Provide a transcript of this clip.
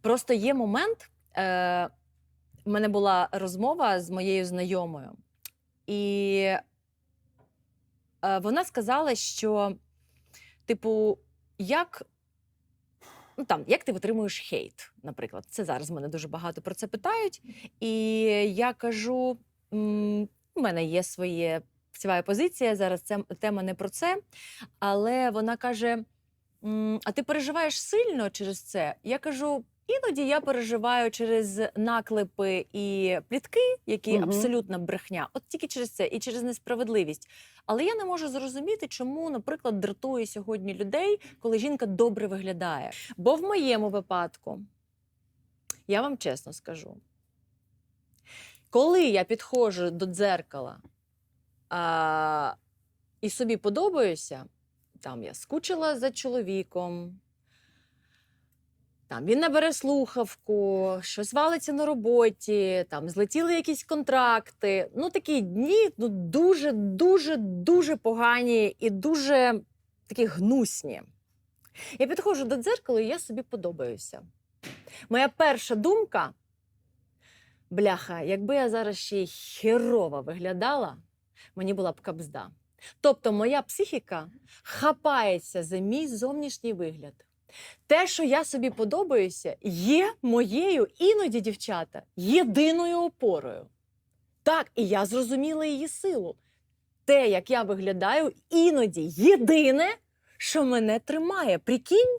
Просто є момент. Е, в мене була розмова з моєю знайомою, і е, вона сказала, що, типу, як, ну, там, як ти витримуєш хейт, наприклад. Це зараз мене дуже багато про це питають. І я кажу: у мене є своє своя позиція. Зараз це тема не про це. Але вона каже: «М, А ти переживаєш сильно через це? Я кажу. Іноді я переживаю через наклепи і плітки, які Мгм. абсолютна брехня, от тільки через це і через несправедливість. Але я не можу зрозуміти, чому, наприклад, дратує сьогодні людей, коли жінка добре виглядає. Бо в моєму випадку, я вам чесно скажу, коли я підходжу до дзеркала а, і собі подобаюся, там я скучила за чоловіком. Там він не бере слухавку, щось валиться на роботі, там злетіли якісь контракти. Ну, такі дні ну, дуже, дуже, дуже погані і дуже такі гнусні. Я підходжу до дзеркала, і я собі подобаюся. Моя перша думка: бляха, якби я зараз ще й херово виглядала, мені була б кабзда. Тобто моя психіка хапається за мій зовнішній вигляд. Те, що я собі подобаюся, є моєю іноді, дівчата, єдиною опорою. Так, і я зрозуміла її силу. Те, як я виглядаю, іноді єдине, що мене тримає. Прикинь?